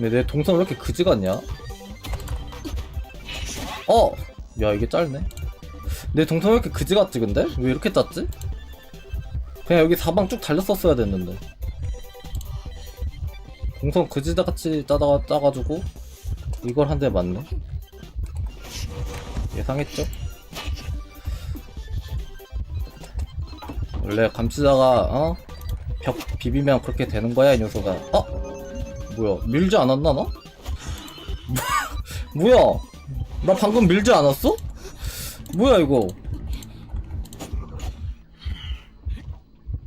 근데 내 동선 왜 이렇게 그지 같냐? 어! 야 이게 짧네 내 동선 왜 이렇게 그지 같지 근데? 왜 이렇게 짰지? 그냥 여기 사방 쭉 달렸었어야 됐는데 동선 그지다 같이 짜다가 짜가지고 이걸 한 대 맞네 예상했죠? 원래 감시자가 어? 벽 비비면 그렇게 되는 거야 이 녀석아 어? 뭐야 밀지 않았나 나? 뭐야 나 방금 밀지 않았어? 뭐야 이거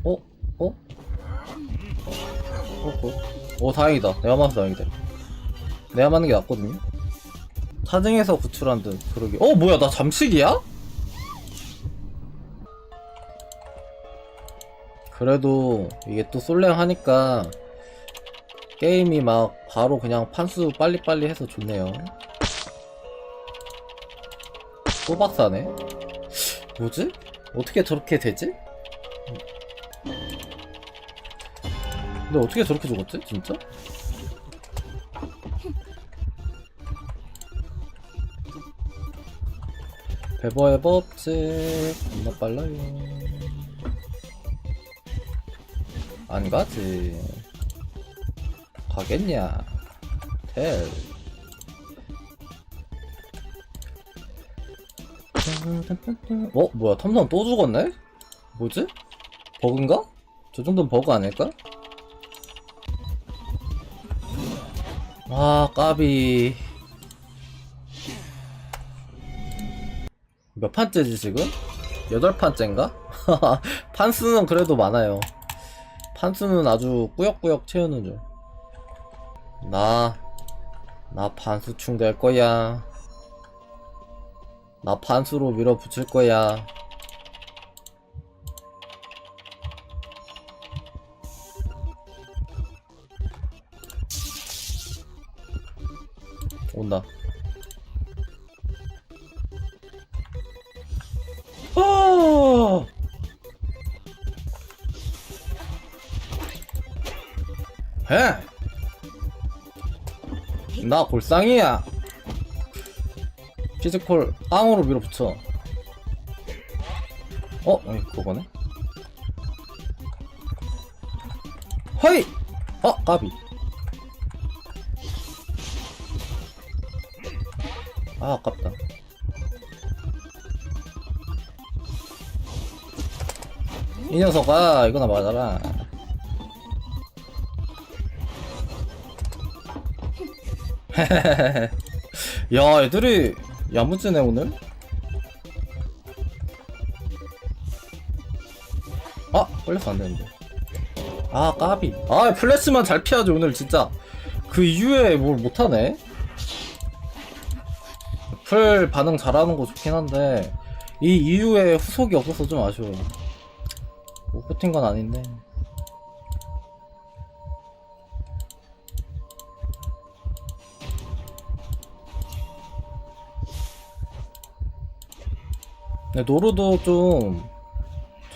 어? 어? 어? 어? 어 다행이다 내가 맞아서 다행이다 내가 맞는 게 낫거든요 사정에서 구출한 듯 그러게 어 뭐야 나 잠식이야? 그래도 이게 또 솔랭 하니까 게임이 막 바로 그냥 판수 빨리빨리 해서 좋네요 또 박사네 뭐지? 어떻게 저렇게 되지? 근데 어떻게 저렇게 죽었지? 진짜? 배버의 법칙 겁나 빨라요 안 가지 가겠냐 텔 어? 뭐야 탐탐 또 죽었네? 뭐지? 버그인가? 저 정도는 버그 아닐까? 아 까비 몇 판째지 지금? 여덟 판째인가? 판수는 그래도 많아요 판수는 아주 꾸역꾸역 채우는 중. 나, 나 판수충 될 거야. 나 판수로 밀어붙일 거야. 온다. 아! 해! 나 골상이야! 피지컬 앙으로 밀어붙여. 어? 아니, 그거네? 허이! 어, 까비. 아, 아깝다. 이 녀석아, 이거나 맞아라. 야 애들이 야무지네 오늘. 아 걸려서 안되는데. 아 까비. 아 플래시만 잘 피하지 오늘 진짜. 그 이후에 뭘 못하네. 풀 반응 잘하는 거 좋긴 한데 이 이후에 후속이 없어서 좀 아쉬워 못 버틴 건 아닌데 근데 노루도 좀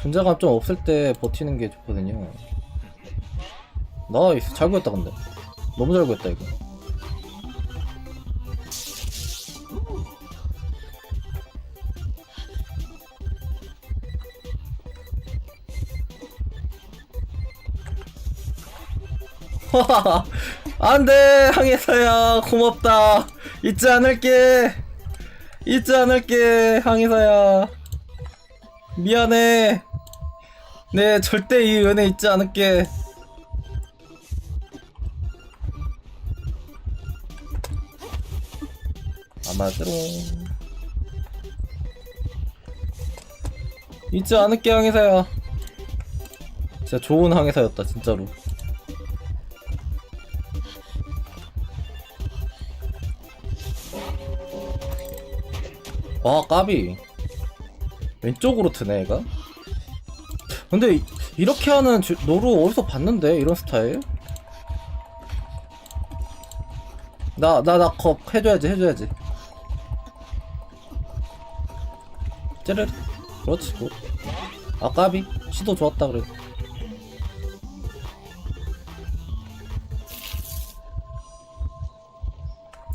존재감 좀 없을 때 버티는 게 좋거든요. 나이스 잘 구했다 근데. 너무 잘 구했다 이거. 안돼! 항해사야! 고맙다! 잊지 않을게 잊지 않을게 항해사야. 미안해. 네 절대 이 은혜 잊지 않을게. 아마드로 잊지 않을게 항해사야. 진짜 좋은 항해사였다 진짜로 와 까비. 왼쪽으로 트네 얘가. 근데 이- 이렇게 하는 주- 노루 어디서 봤는데 이런 스타일? 나 나 나 컵 해줘야지 해줘야지. 찌르르 그렇지 굿. 아 까비. 시도 좋았다 그래도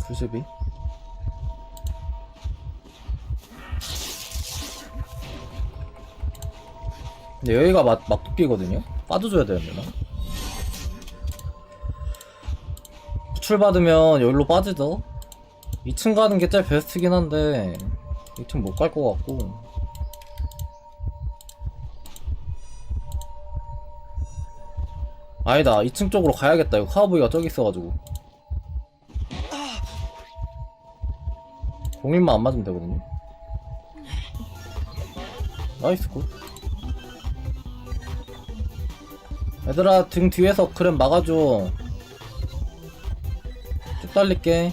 풀수비 근데 여기가 막, 막도끼거든요? 빠져줘야 되는데 나출 받으면 여기로 빠지죠. 2층 가는 게 제일 베스트긴 한데 2층 못 갈 것 같고. 아니다 2층 쪽으로 가야겠다. 이거 카우보이가 저기 있어가지고. 공인만 안 맞으면 되거든요. 나이스 굿 얘들아 등 뒤에서 크렘 막아줘. 쭉 달릴게.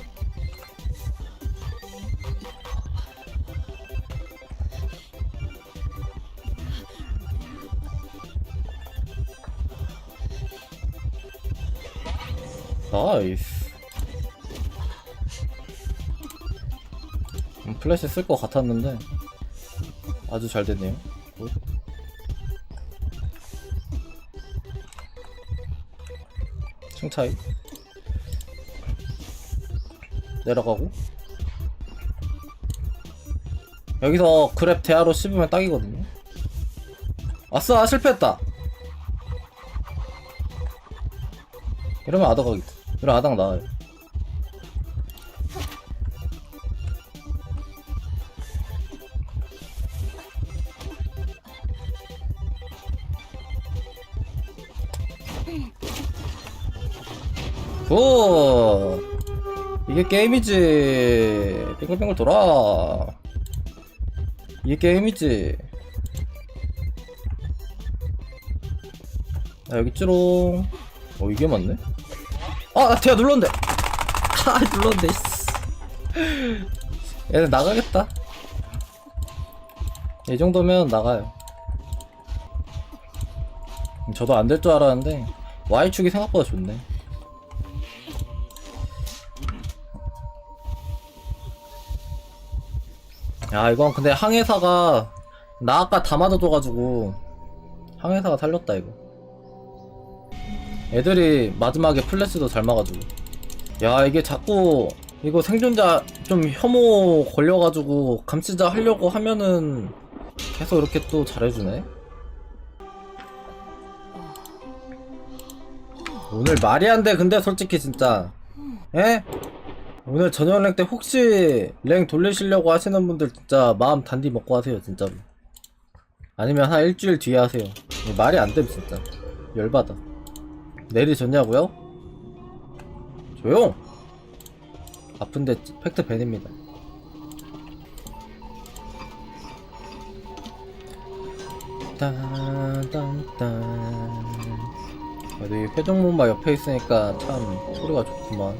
나이스. 음, 플래시 쓸 것 같았는데 아주 잘 됐네요 굿. 층 차이? 내려가고? 여기서 그랩 대하로 씹으면 딱이거든요. 아싸 실패했다. 이러면 아더 가겠다. 이러면 아당 나와요 굿 이게 게임이지. 빙글빙글 돌아. 이게 게임이지. 아 여기 찌롱. 어 이게 맞네? 아 대야 눌렀는데. 아 눌렀는데 씨. 얘는 나가겠다. 이 정도면 나가요. 저도 안 될 줄 알았는데 Y축이 생각보다 좋네 야 이건 근데 항해사가 나 아까 다 맞아줘가지고 항해사가 살렸다 이거. 애들이 마지막에 플래시도 잘 막아주고. 야 이게 자꾸 이거 생존자 좀 혐오 걸려가지고 감시자 하려고 하면은 계속 이렇게 또 잘해주네. 오늘 말이 안 돼 근데 솔직히 진짜. 에? 오늘 저녁 랭 때 혹시 랭 돌리시려고 하시는 분들 진짜 마음 단디 먹고 하세요 진짜로. 아니면 한 일주일 뒤에 하세요. 말이 안돼 진짜. 열받아. 내리 졌냐고요? 조용! 아픈데 팩트 밴입니다. 딴딴딴. 그래도 이 회전문마 옆에 있으니까 참 소리가 좋구만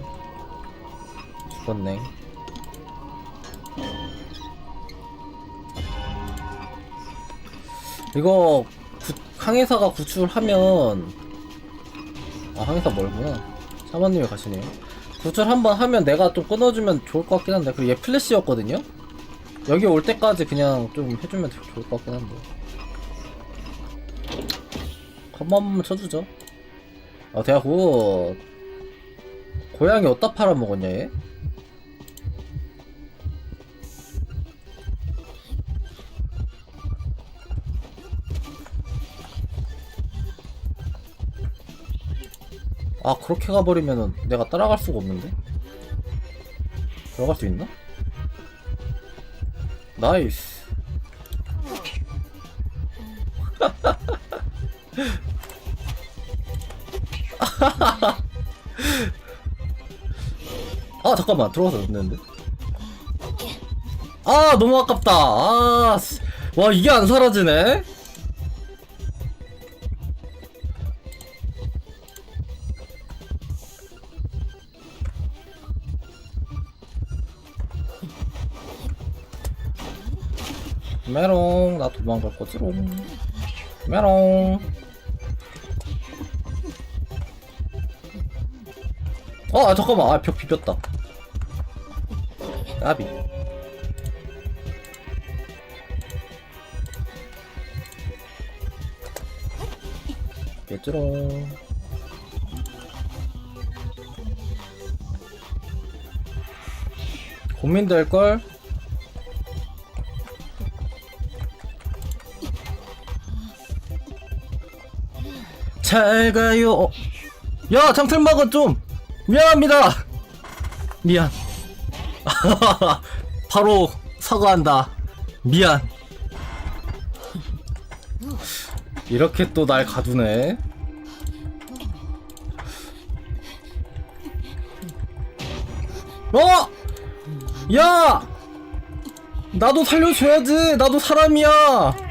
죽었네. 이거 구, 항해사가 구출하면 아 항해사 멀구나. 사모님이 가시네요. 구출 한번 하면 내가 좀 끊어주면 좋을 것 같긴 한데 그리고 얘 플래시였거든요. 여기 올 때까지 그냥 좀 해주면 좋을 것 같긴 한데. 컴한 번만 쳐주죠. 아 대야 굿. 고양이 어디다 팔아먹었냐 얘? 아 그렇게 가버리면은 내가 따라갈 수가 없는데? 들어갈 수 있나? 나이스. 아 잠깐만. 들어가서 됐는데? 아 너무 아깝다. 아와 이게 안 사라지네 도망갈 거지롱 메롱. 어 아, 잠깐만. 아 벽 비볐다. 까비. 겠지롱 고민될걸? 잘 가요. 어. 야, 장틀막은 좀 미안합니다. 미안. 바로 사과한다. 미안. 이렇게 또 날 가두네. 어! 야! 나도 살려줘야지. 나도 사람이야.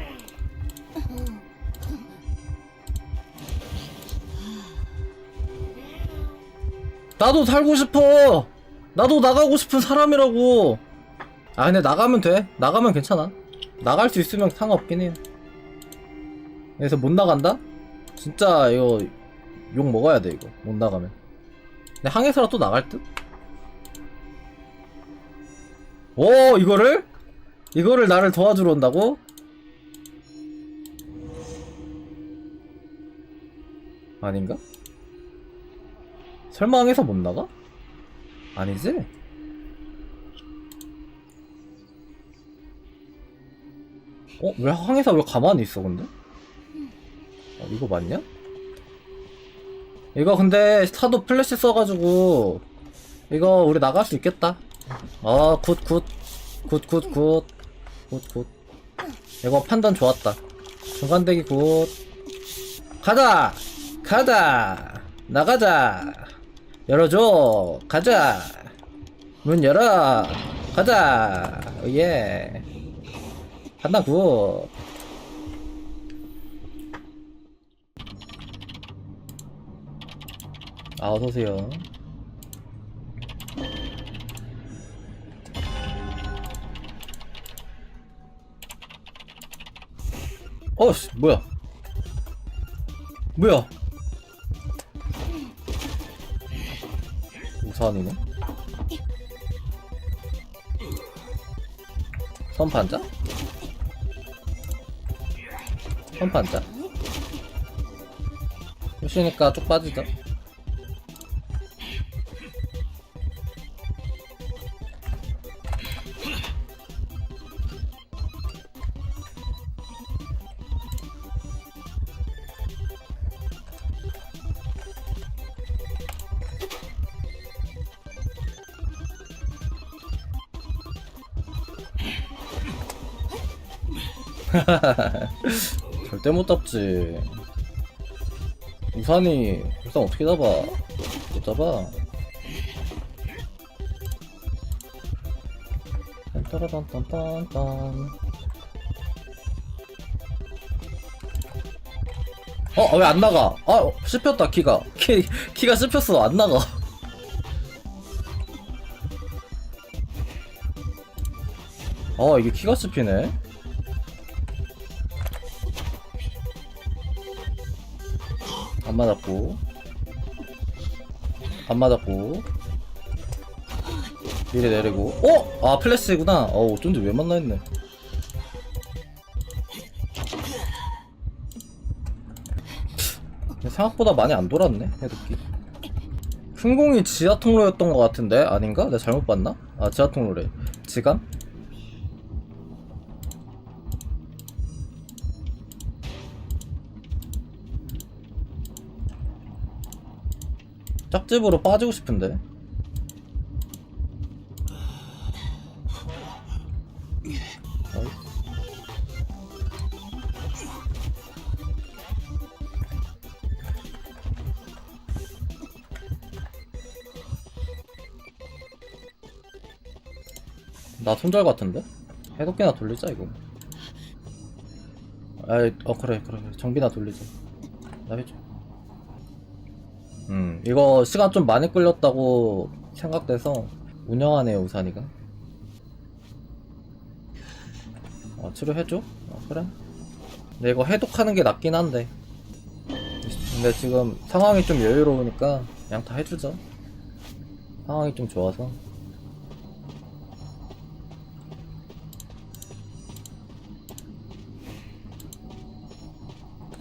나도 살고 싶어. 나도 나가고 싶은 사람이라고. 아 근데 나가면 돼. 나가면 괜찮아. 나갈 수 있으면 상관없긴 해요. 그래서 못 나간다? 진짜 이거 욕 먹어야 돼 이거 못 나가면. 근데 항해사라 또 나갈 듯? 오 이거를? 이거를 나를 도와주러 온다고? 아닌가? 설마 항해사 못 나가? 아니지? 어? 왜 항해사 왜 가만히 있어 근데? 어, 이거 맞냐? 이거 근데 사도 플래시 써가지고 이거 우리 나갈 수 있겠다 어굿굿굿굿굿굿굿 이거 판단 좋았다 중간대기 굿 가자 가자 나가자 열어줘 가자 문 열어 가자 예굿 아, 어서오세요. 어씨, 뭐야? 뭐야? 우산이네? 선판자? 선판자? 보시니까 쭉 빠지죠? 절대 못 잡지. 우산이 우산 어떻게 잡아? 못 잡아. 딴따라딴딴딴딴. 어, 왜 안 나가? 아, 씹혔다, 키가. 키, 키가 씹혔어, 안 나가. 어, 이게 키가 씹히네. 맞았고 안 맞았고 미래 내리고 어? 아 플래시구나 어 어쩐지 왜 만나 했네 생각보다 많이 안 돌았네 해독기 흥공이 지하 통로였던 것 같은데 아닌가? 내가 잘못 봤나? 아 지하 통로래 지감? 짝집으로 빠지고 싶은데. 나 손절 같은데? 해독기나 돌리자 이거. 아이 어 그래 그래 정비나 돌리자. 나 해줘 음, 이거 시간 좀 많이 끌렸다고 생각돼서 운영하네요, 우산이가. 어, 치료해줘? 어, 그래. 근데 이거 해독하는 게 낫긴 한데. 근데 지금 상황이 좀 여유로우니까 그냥 다 해주죠. 상황이 좀 좋아서.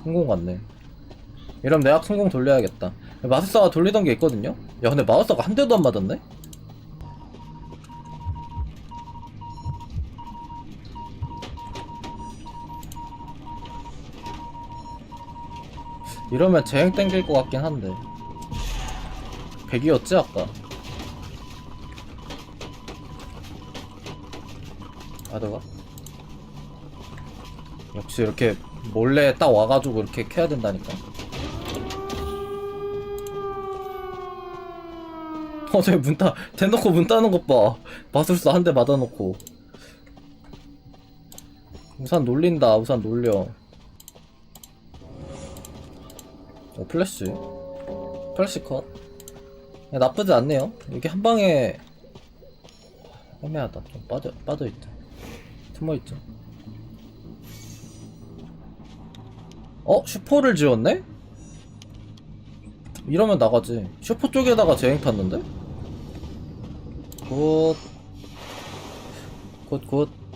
성공 같네. 이러면 내가 성공 돌려야겠다. 마술사가 돌리던 게 있거든요? 야 근데 마술사가 한 대도 안 맞았네? 이러면 재행 땡길 것 같긴 한데 100이었지 아까 아더가 역시 이렇게 몰래 딱 와가지고 이렇게 캐야 된다니까 어 저기 문 따, 대놓고 문 따는 것 봐. 마술사 한 대 맞아놓고. 우산 놀린다 우산 놀려. 어 플래시? 플래시 컷? 야, 나쁘지 않네요. 이게 한 방에 애매하다. 좀 빠져 빠져있죠 숨어있죠. 어? 슈퍼를 지었네? 이러면 나가지. 슈퍼 쪽에다가 재행 탔는데 굿 굿, 굿.